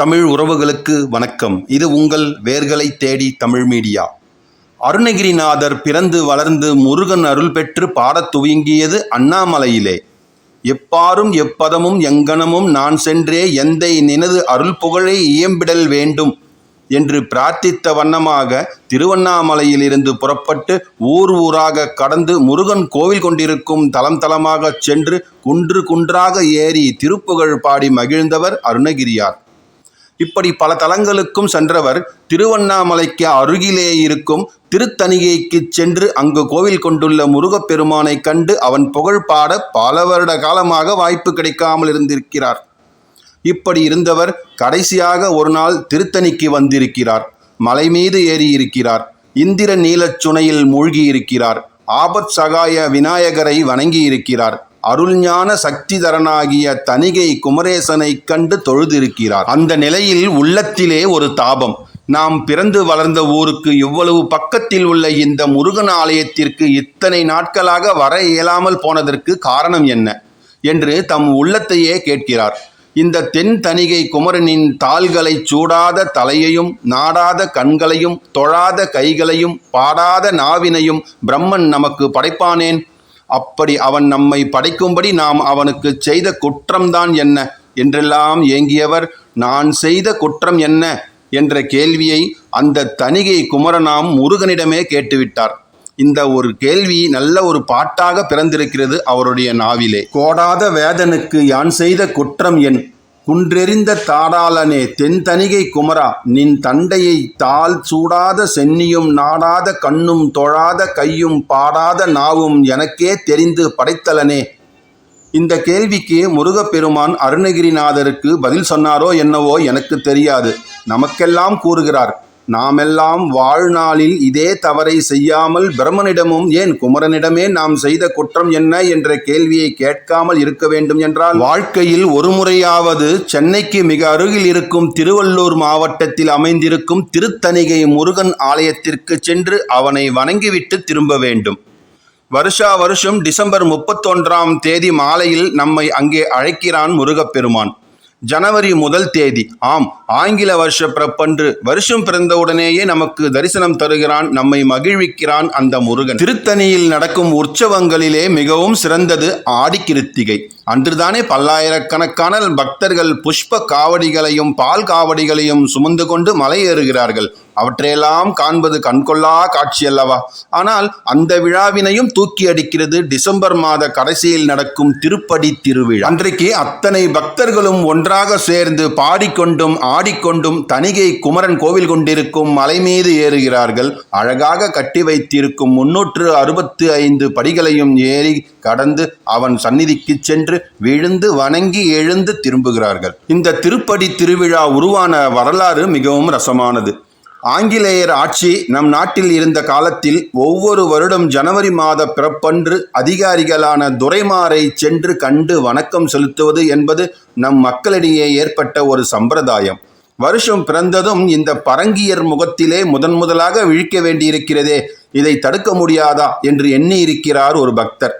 தமிழ் உறவுகளுக்கு வணக்கம். இது உங்கள் வேர்களை தேடி தமிழ் மீடியா. அருணகிரிநாதர் பிறந்து வளர்ந்து முருகன் அருள் பெற்று பாடத் துவங்கியது அண்ணாமலையிலே. எப்பாரும் எப்பதமும் எங்கனமும் நான் சென்றே எந்தை நினது அருள் புகழை இயம்பிடல் வேண்டும் என்று பிரார்த்தித்த வண்ணமாக திருவண்ணாமலையிலிருந்து புறப்பட்டு ஊர் ஊராக கடந்து முருகன் கோவில் கொண்டிருக்கும் தலம் தலமாகச் சென்று குன்று குன்றாக ஏறி திருப்புகழ் பாடி மகிழ்ந்தவர் அருணகிரியார். இப்படி பல தலங்களுக்கும் சென்றவர் திருவண்ணாமலைக்கு அருகிலே இருக்கும் திருத்தணிகைக்கு சென்று அங்கு கோவில் கொண்டுள்ள முருகப்பெருமானை கண்டு அவன் புகழ் பாட பல வருட காலமாக வாய்ப்பு கிடைக்காமல் இருந்திருக்கிறார். இப்படி இருந்தவர் கடைசியாக ஒரு நாள் திருத்தணிக்கு வந்திருக்கிறார். மலை மீது ஏறி இருக்கிறார். இந்திர நீலச் சுனையில் மூழ்கி இருக்கிறார். ஆபத் சகாய விநாயகரை வணங்கி இருக்கிறார். அருள்ஞான சக்திதரனாகிய தணிகை குமரேசனை கண்டு தொழுதிருக்கிறார். அந்த நிலையில் உள்ளத்திலே ஒரு தாபம். நாம் பிறந்து வளர்ந்த ஊருக்கு இவ்வளவு பக்கத்தில் உள்ள இந்த முருகன் ஆலயத்திற்கு இத்தனை நாட்களாக வர இயலாமல் போனதற்கு காரணம் என்ன? என்று தம் உள்ளத்தையே கேட்கிறார். இந்த தென் தணிகை குமரனின் தாள்களை சூடாத தலையையும் நாடாத கண்களையும் தொழாத கைகளையும் பாடாத நாவினையும் பிரம்மன் நமக்கு படைப்பானேன்? அப்படி அவன் நம்மை படைக்கும்படி நாம் அவனுக்கு செய்த குற்றம்தான் என்ன? என்றெல்லாம் ஏங்கியவர் நான் செய்த குற்றம் என்ன? என்ற கேள்வியை அந்த தணிகை குமரனாம் முருகனிடமே கேட்டுவிட்டார். இந்த ஒரு கேள்வி நல்ல ஒரு பாட்டாக பிறந்திருக்கிறது அவருடைய நாவிலே. கோடாத வேதனுக்கு யான் செய்த குற்றம் என்? குன்றெறிந்த தாடாளனே தென்தனிகை குமரா நின் தண்டையை தாள் சூடாத சென்னியும் நாடாத கண்ணும் தொழாத கையும் பாடாத நாவும் எனக்கே தெரிந்து படைத்தலனே. இந்த கேள்விக்கு முருகப்பெருமான் அருணகிரிநாதருக்கு பதில் சொன்னாரோ என்னவோ எனக்கு தெரியாது. நமக்கெல்லாம் கூறுகிறார். நாமெல்லாம் வாழ்நாளில் இதே தவறை செய்யாமல் பிரம்மனிடமும் ஏன் குமரனிடமே நாம் செய்த குற்றம் என்ன என்ற கேள்வியை கேட்காமல் இருக்க வேண்டும் என்றால் வாழ்க்கையில் ஒரு முறையாவது சென்னைக்கு மிக அருகில் இருக்கும் திருவள்ளூர் மாவட்டத்தில் அமைந்திருக்கும் திருத்தணிகை முருகன் ஆலயத்திற்கு சென்று அவனை வணங்கிவிட்டு திரும்ப வேண்டும். வருஷா வருஷம் டிசம்பர் முப்பத்தொன்றாம் தேதி மாலையில் நம்மை அங்கே அழைக்கிறான் முருகப்பெருமான். ஜனவரி முதல் தேதி ஆம் ஆங்கில வருஷ பிறப்பன்று வருஷம் பிறந்தவுடனேயே நமக்கு தரிசனம் தருகிறான் நம்மை மகிழ்விக்கிறான் அந்த முருகன். திருத்தணியில் நடக்கும் உற்சவங்களிலே மிகவும் சிறந்தது ஆடிக்கிருத்திகை அன்றுதானே பல்லாயிரக்கணக்கான பக்தர்கள் புஷ்ப காவடிகளையும் பால் காவடிகளையும் சுமந்து கொண்டு மலை ஏறுகிறார்கள். அவற்றையெல்லாம் காண்பது கண்கொள்ளா காட்சி அல்லவா? ஆனால் அந்த விழாவினையும் தூக்கி அடிக்கிறது டிசம்பர் மாத கடைசியில் நடக்கும் திருப்படி திருவிழா. அன்றைக்கு அத்தனை பக்தர்களும் ஒன்றாக சேர்ந்து பாடிக்கொண்டும் ஆடிக்கொண்டும் தணிகை குமரன் கோவில் கொண்டிருக்கும் மலை மீது ஏறுகிறார்கள். அழகாக கட்டி வைத்திருக்கும் முன்னூற்று அறுபத்து ஐந்து படிகளையும் ஏறி கடந்து அவன் சந்நிதிக்கு சென்று விழுந்து வணங்கி எழுந்து திரும்புகிறார்கள். இந்த திருப்படி திருவிழா உருவான வரலாறு மிகவும் ரசமானது. ஆங்கிலேயர் ஆட்சி நம் நாட்டில் இருந்த காலத்தில் ஒவ்வொரு வருடம் ஜனவரி மாத பிறப்பன்று அதிகாரிகளான துரைமாரை சென்று கண்டு வணக்கம் செலுத்துவது என்பது நம் மக்களிடையே ஏற்பட்ட ஒரு சம்பிரதாயம். வருஷம் பிறந்ததும் இந்த பரங்கியர் முகத்திலே முதன் முதலாக விழிக்க வேண்டியிருக்கிறதே. இதை தடுக்க முடியாதா என்று எண்ணியிருக்கிறார் ஒரு பக்தர்.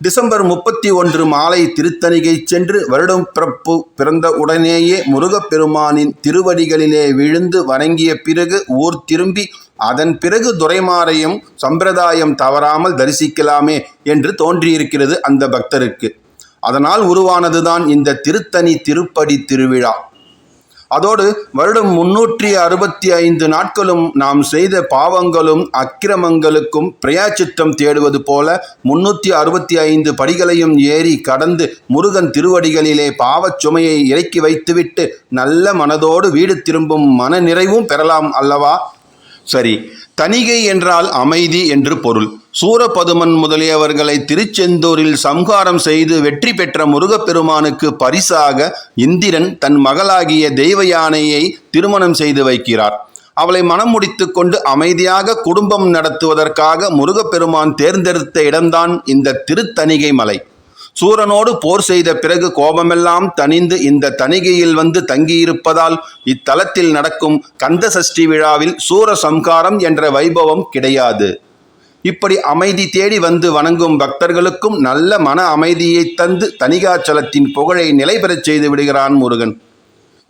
டிசம்பர் முப்பத்தி ஒன்று மாலை திருத்தணிகை சென்று வருடம் பிறப்பு பிறந்த உடனேயே முருகப்பெருமானின் திருவடிகளிலே விழுந்து வணங்கிய பிறகு ஊர் திரும்பி அதன் பிறகு துரைமாரையும் சம்பிரதாயம் தவறாமல் தரிசிக்கலாமே என்று தோன்றியிருக்கிறது அந்த பக்தருக்கு. அதனால் உருவானதுதான் இந்த திருத்தணி திருப்படி திருவிழா. அதோடு வருடம் முன்னூற்றி அறுபத்தி ஐந்து நாட்களும் நாம் செய்த பாவங்களும் அக்கிரமங்களுக்கும் பிரயாச்சித்தம் தேடுவது போல முன்னூற்றி அறுபத்தி ஐந்து படிகளையும் ஏறி கடந்து முருகன் திருவடிகளிலே பாவச் சுமையை இறக்கி வைத்துவிட்டு நல்ல மனதோடு வீடு திரும்பும் மன நிறைவும் பெறலாம் அல்லவா? சரி தணிகை என்றால் அமைதி என்று பொருள். சூரபதுமன் முதலியவர்களை திருச்செந்தூரில் சம்ஹாரம் செய்து வெற்றி பெற்ற முருகப்பெருமானுக்கு பரிசாக இந்திரன் தன் மகளாகிய தெய்வ யானையை திருமணம் செய்து வைக்கிறார். அவளை மனம் முடித்து கொண்டு அமைதியாக குடும்பம் நடத்துவதற்காக முருகப்பெருமான் தேர்ந்தெடுத்த இடம்தான் இந்த திருத்தணிகை மலை. சூரனோடு போர் செய்த பிறகு கோபமெல்லாம் தணிந்து இந்த தணிகையில் வந்து தங்கியிருப்பதால் இத்தலத்தில் நடக்கும் கந்த சஷ்டி விழாவில் சூர சம்காரம் என்ற வைபவம் கிடையாது. இப்படி அமைதி தேடி வந்து வணங்கும் பக்தர்களுக்கும் நல்ல மன அமைதியை தந்து தணிகாச்சலத்தின் புகழை நிலைபெறச் செய்து விடுகிறான் முருகன்.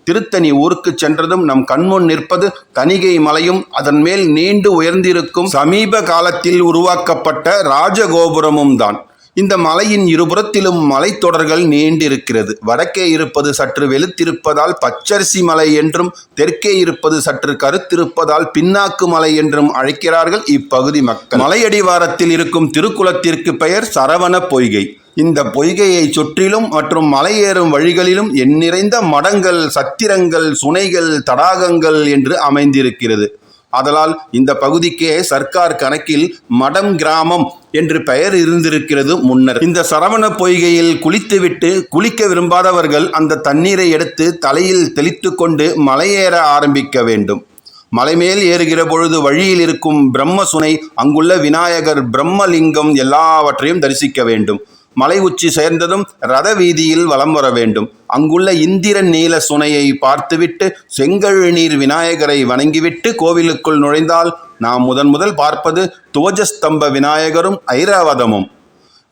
திருத்தணி ஊருக்கு சென்றதும் நம் கண்முன் நிற்பது தணிகை மலையும் அதன் மேல் நீண்டு உயர்ந்திருக்கும் சமீப காலத்தில் உருவாக்கப்பட்ட ராஜகோபுரமும் தான். இந்த மலையின் இருபுறத்திலும் மலைத்தொடர்கள் நீண்டிருக்கிறது. வடக்கே இருப்பது சற்று வெளுத்திருப்பதால் பச்சரிசி மலை என்றும் தெற்கே இருப்பது சற்று கருத்திருப்பதால் பின்னாக்கு மலை என்றும் அழைக்கிறார்கள் இப்பகுதி மக்கள். மலையடிவாரத்தில் இருக்கும் திருக்குளத்திற்கு பெயர் சரவண பொய்கை. இந்த பொய்கையை சுற்றிலும் மற்றும் மலையேறும் வழிகளிலும் எண்ணிறைந்த மடங்கள் சத்திரங்கள் சுனைகள் தடாகங்கள் என்று அமைந்திருக்கிறது. அதனால் இந்த பகுதிக்கே சர்க்கார் கணக்கில் மடம் கிராமம் என்று பெயர் இருந்திருக்கிறது முன்னர். இந்த சரவண பொய்கையில் குளித்துவிட்டு குளிக்க விரும்பாதவர்கள் அந்த தண்ணீரை எடுத்து தலையில் தெளித்து கொண்டு மலையேற ஆரம்பிக்க வேண்டும். மலைமேல் ஏறுகிற பொழுது வழியில் இருக்கும் பிரம்ம சுனை அங்குள்ள விநாயகர் பிரம்மலிங்கம் எல்லாவற்றையும் தரிசிக்க வேண்டும். மலை உச்சி சேர்ந்ததும் ரத வீதியில் வலம் வர வேண்டும். அங்குள்ள இந்திரன் நீல சுனையை பார்த்துவிட்டு செங்கழு நீர் விநாயகரை வணங்கிவிட்டு கோவிலுக்குள் நுழைந்தால் நாம் முதன் முதல் பார்ப்பது துவஜஸ்தம்ப விநாயகரும் ஐராவதமும்.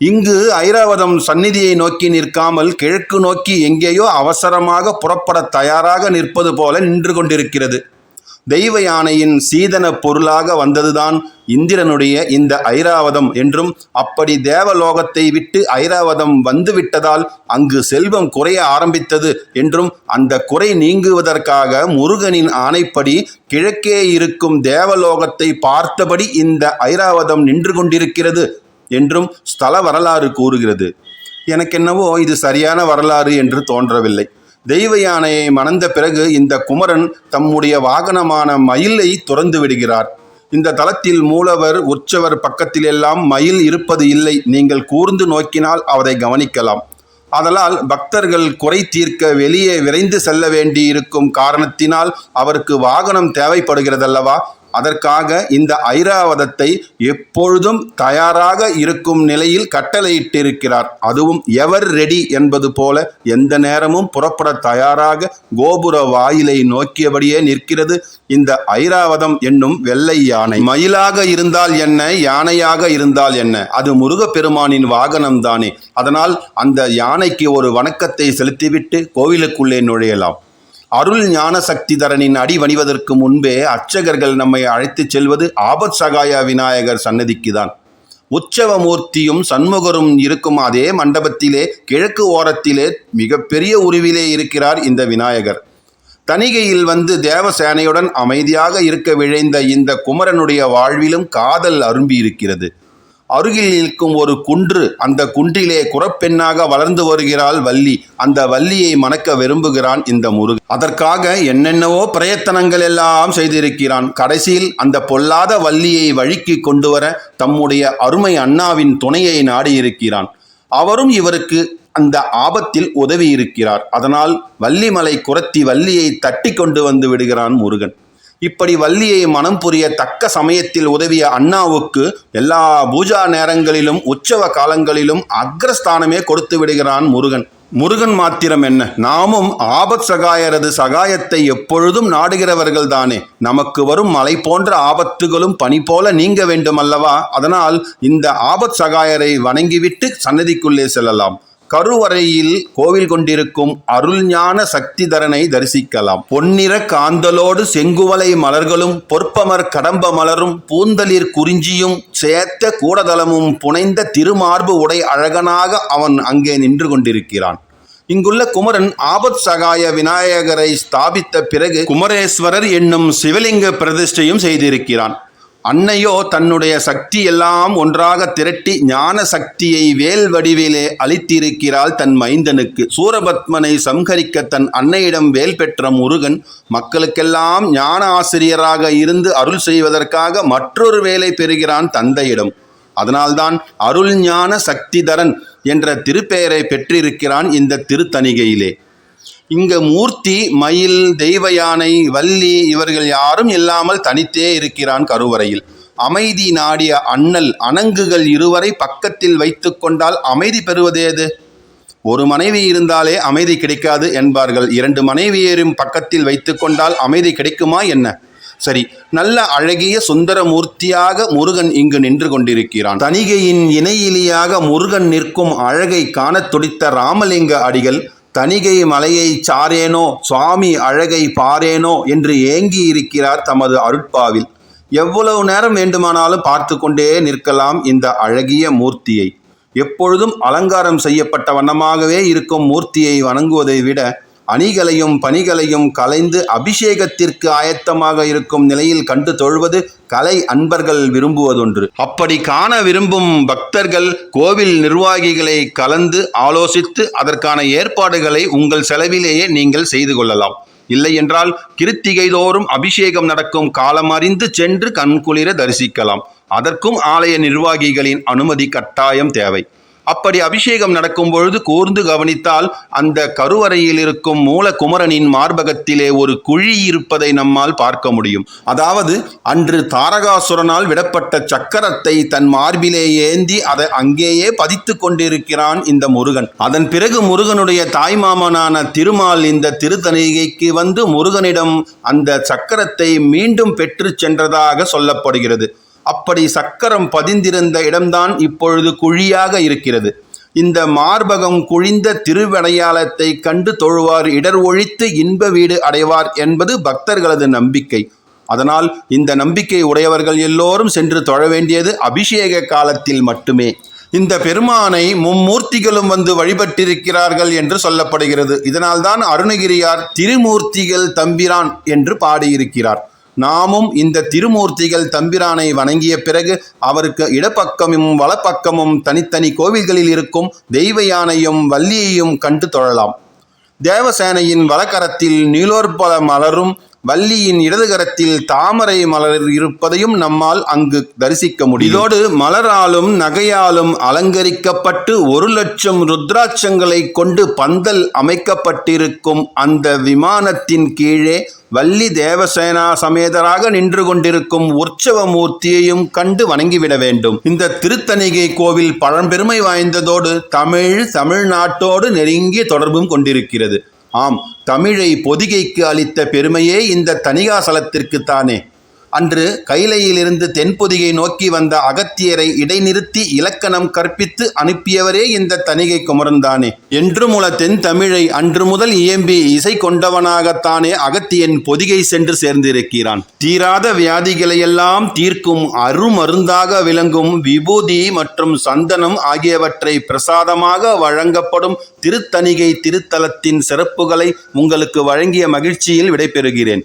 இங்கு ஐராவதம் சந்நிதியை நோக்கி நிற்காமல் கிழக்கு நோக்கி எங்கேயோ அவசரமாக புறப்பட தயாராக நிற்பது போல நின்று கொண்டிருக்கிறது. தெய்வ யானையின் சீதன பொருளாக வந்ததுதான் இந்திரனுடைய இந்த ஐராவதம் என்றும் அப்படி தேவலோகத்தை விட்டு ஐராவதம் வந்துவிட்டதால் அங்கு செல்வம் குறைய ஆரம்பித்தது என்றும் அந்த குறை நீங்குவதற்காக முருகனின் ஆணைப்படி கிழக்கே இருக்கும் தேவலோகத்தை பார்த்தபடி இந்த ஐராவதம் நின்று கொண்டிருக்கிறது என்றும் ஸ்தல வரலாறு கூறுகிறது. எனக்கென்னவோ இது சரியான வரலாறு என்று தோன்றவில்லை. தெய்வ யானையை மணந்த பிறகு இந்த குமரன் தம்முடைய வாகனமான மயிலை துறந்து விடுகிறார். இந்த தளத்தில் மூலவர் உற்சவர் பக்கத்திலெல்லாம் மயில் இருப்பது இல்லை. நீங்கள் கூர்ந்து நோக்கினால் அவரை கவனிக்கலாம். அதனால் பக்தர்கள் குறை தீர்க்க வெளியே விரைந்து செல்ல வேண்டியிருக்கும் காரணத்தினால் அவருக்கு வாகனம் தேவைப்படுகிறதல்லவா? அதற்காக இந்த ஐராவதத்தை எப்பொழுதும் தயாராக இருக்கும் நிலையில் கட்டளையிட்டிருக்கிறார். அதுவும் எவர் ரெடி என்பது போல எந்த நேரமும் புறப்பட தயாராக கோபுர வாயிலை நோக்கியபடியே நிற்கிறது. இந்த ஐராவதம் என்னும் வெள்ளை யானை. மயிலாக இருந்தால் என்ன யானையாக இருந்தால் என்ன? அது முருகப்பெருமானின் வாகனம் தானே அதனால் அந்த யானைக்கு ஒரு வணக்கத்தை செலுத்திவிட்டு கோவிலுக்குள்ளே நுழையலாம். அருள் ஞான சக்திதரனின் அடி வணிவதற்கு முன்பே அர்ச்சகர்கள் நம்மை அழைத்துச் செல்வது ஆபத் சகாய விநாயகர் சன்னதிக்குதான். உற்சவமூர்த்தியும் சண்முகரும் இருக்கும் அதே மண்டபத்திலே கிழக்கு ஓரத்திலே மிகப்பெரிய உருவிலே இருக்கிறார் இந்த விநாயகர். தணிகையில் வந்து தேவசேனையுடன் அமைதியாக இருக்க விழைந்த இந்த குமரனுடைய வாழ்விலும் காதல் அரும்பி இருக்கிறது அருகில் நிற்கும் ஒரு குன்று அந்த குன்றிலே குறப்பெண்ணாக வளர்ந்து வருகிறாள் வள்ளி. அந்த வள்ளியை மணக்க விரும்புகிறான் இந்த முருகன். அதற்காக என்னென்னவோ பிரயத்தனங்கள் எல்லாம் செய்திருக்கிறான். கடைசியில் அந்த பொல்லாத வள்ளியை வழிக்கு கொண்டு வர தம்முடைய அருமை அண்ணாவின் துணையை நாடியிருக்கிறான். அவரும் இவருக்கு அந்த ஆபத்தில் உதவி இருக்கிறார் அதனால் வள்ளிமலை குரத்தி வள்ளியை தட்டி கொண்டு வந்து விடுகிறான் முருகன். இப்படி வள்ளியை மனம் புரிய தக்க சமயத்தில் உதவிய அண்ணாவுக்கு எல்லா பூஜா நேரங்களிலும் உற்சவ காலங்களிலும் அக்ரஸ்தானமே கொடுத்து விடுகிறான் முருகன். முருகன் மாத்திரம் என்ன? நாமும் ஆபத் சகாயரது சகாயத்தை எப்பொழுதும் நாடுகிறவர்கள் தானே. நமக்கு வரும் மலை போன்ற ஆபத்துகளும் பனி போல நீங்க வேண்டும் அல்லவா அதனால் இந்த ஆபத் சகாயரை வணங்கிவிட்டு சன்னதிக்குள்ளே செல்லலாம். கருவறையில் கோவில் கொண்டிருக்கும் அருள்ஞான சக்திதரனை தரிசிக்கலாம். பொன்னிற காந்தலோடு செங்குவலை மலர்களும் பொற்பமர் கடம்ப மலரும் பூந்தளிர் குறிஞ்சியும் சேத்த கூடதலமும் புனைந்த திருமார்பு உடை அழகனாக அவன் அங்கே நின்று கொண்டிருக்கிறான். இங்குள்ள குமரன் ஆபத் சகாய விநாயகரை ஸ்தாபித்த பிறகு குமரேஸ்வரர் என்னும் சிவலிங்க பிரதிஷ்டையும் செய்திருக்கிறான். அன்னையோ தன்னுடைய சக்தி எல்லாம் ஒன்றாக திரட்டி ஞான சக்தியை வேல் வடிவிலே அளித்திருக்கிறாள் தன் மைந்தனுக்கு. சூரபத்மனை சம்ஹரிக்க தன் அன்னையிடம் வேல் பெற்ற முருகன் மக்களுக்கெல்லாம் ஞான ஆசிரியராக இருந்து அருள் செய்வதற்காக மற்றொரு வேலை பெறுகிறான் தந்தையிடம். அதனால்தான் அருள் ஞான சக்திதரன் என்ற திருப்பெயரை பெற்றிருக்கிறான் இந்த திருத்தணிகையிலே. இங்க மூர்த்தி மயில் தெய்வ யானை வள்ளி இவர்கள் யாரும் இல்லாமல் தனித்தே இருக்கிறான் கருவறையில். அமைதி நாடிய அண்ணல் அணங்குகள் இருவரை பக்கத்தில் வைத்து கொண்டால் அமைதி பெறுவதேது ஒரு மனைவி இருந்தாலே அமைதி கிடைக்காது என்பார்கள். இரண்டு மனைவியரும் பக்கத்தில் வைத்து கொண்டால் அமைதி கிடைக்குமா என்ன? சரி நல்ல அழகிய சுந்தர மூர்த்தியாக முருகன் இங்கு நின்று கொண்டிருக்கிறான். தணிகையின் இணையிலியாக முருகன் நிற்கும் அழகை காணத் துடித்த ராமலிங்க அடிகள் தணிகை மலையை சாரேனோ சுவாமி அழகை பாரேனோ என்று ஏங்கி இருக்கிறார் தமது அருட்பாவில். எவ்வளவு நேரம் வேண்டுமானாலும் பார்த்து கொண்டே நிற்கலாம் இந்த அழகிய மூர்த்தியை. எப்பொழுதும் அலங்காரம் செய்யப்பட்ட வண்ணமாகவே இருக்கும் மூர்த்தியை வணங்குவதை விட அணிகளையும் பணிகளையும் கலைந்து அபிஷேகத்திற்கு ஆயத்தமாக இருக்கும் நிலையில் கண்டு தொழுவது கலை அன்பர்கள் விரும்புவதொன்று. அப்படி காண விரும்பும் பக்தர்கள் கோவில் நிர்வாகிகளை கலந்து ஆலோசித்து அதற்கான ஏற்பாடுகளை உங்கள் செலவிலேயே நீங்கள் செய்து கொள்ளலாம். இல்லை என்றால் கிருத்திகை தோறும் அபிஷேகம் நடக்கும் காலம் அறிந்து சென்று கண்குளிர தரிசிக்கலாம். அதற்கும் ஆலய நிர்வாகிகளின் அனுமதி கட்டாயம் தேவை. அப்படி அபிஷேகம் நடக்கும் பொழுது கூர்ந்து கவனித்தால் அந்த கருவறையில் இருக்கும் மூலகுமரனின் மார்பகத்திலே ஒரு குழி இருப்பதை நம்மால் பார்க்க முடியும். அதாவது அன்று தாரகாசுரனால் விடப்பட்ட சக்கரத்தை தன் மார்பிலே ஏந்தி அதை அங்கேயே பதித்து கொண்டிருக்கிறான் இந்த முருகன். அதன் பிறகு முருகனுடைய தாய்மாமனான திருமால் இந்த திருத்தணிகைக்கு வந்து முருகனிடம் அந்த சக்கரத்தை மீண்டும் பெற்று சென்றதாக சொல்லப்படுகிறது. அப்படி சக்கரம் பதிந்திருந்த இடம்தான் இப்பொழுது குழியாக இருக்கிறது. இந்த மார்பகம் குழிந்த திருவடையாளத்தை கண்டு தொழுவார் இடர் ஒழித்து இன்ப வீடு அடைவார் என்பது பக்தர்களது நம்பிக்கை. அதனால் இந்த நம்பிக்கை உடையவர்கள் எல்லோரும் சென்று தொழ வேண்டியது அபிஷேக காலத்தில் மட்டுமே. இந்த பெருமானை மும்மூர்த்திகளும் வந்து வழிபட்டிருக்கிறார்கள் என்று சொல்லப்படுகிறது. இதனால்தான் அருணகிரியார் திருமூர்த்திகள் தம்பிரான் என்று பாடியிருக்கிறார். நாமும் இந்த திருமூர்த்திகள் தம்பிரானை வணங்கிய பிறகு அவருக்கு இடப்பக்கமும் வலப்பக்கமும் தனித்தனி கோவில்களில் இருக்கும் தெய்வ யானையும் வள்ளியையும் கண்டு தொழலாம் தேவசேனையின் வலக்கரத்தில் நீலோற்பல மலரும் வள்ளியின் இடதுகரத்தில் தாமரை மலர் இருப்பதையும் நம்மால் அங்கு தரிசிக்க முடியும். இதோடு மலராலும் நகையாலும் அலங்கரிக்கப்பட்டு ஒரு லட்சம் ருத்ராட்சங்களை கொண்டு பந்தல் அமைக்கப்பட்டிருக்கும் அந்த விமானத்தின் கீழே வள்ளி தேவசேனா சமேதராக நின்று கொண்டிருக்கும் உற்சவ மூர்த்தியையும் கண்டு வணங்கிவிட வேண்டும். இந்த திருத்தணிகை கோவில் பழம்பெருமை வாய்ந்ததோடு தமிழ் தமிழ்நாட்டோடு நெருங்கிய தொடர்பும் கொண்டிருக்கிறது. ஆம் தமிழை பொதிகைக்கு அளித்த பெருமையே இந்த தணிகாசலத்திற்கு தானே. அன்று கைலையிலிருந்து தென்பொதிகை நோக்கி வந்த அகத்தியரை இடைநிறுத்தி இலக்கணம் கற்பித்து அனுப்பியவரே இந்த தணிகை குமரன்தானே. என்று முல தென் தமிழை அன்று முதல் இயம்பி இசை கொண்டவனாகத்தானே அகத்தியன் பொதிகை சென்று சேர்ந்திருக்கிறான். தீராத வியாதிகளையெல்லாம் தீர்க்கும் அருமருந்தாக விளங்கும் விபூதி மற்றும் சந்தனம் ஆகியவற்றை பிரசாதமாக வழங்கப்படும் திருத்தணிகை திருத்தலத்தின் சிறப்புகளை உங்களுக்கு வழங்கிய மகிழ்ச்சியில் விடைபெறுகிறேன்.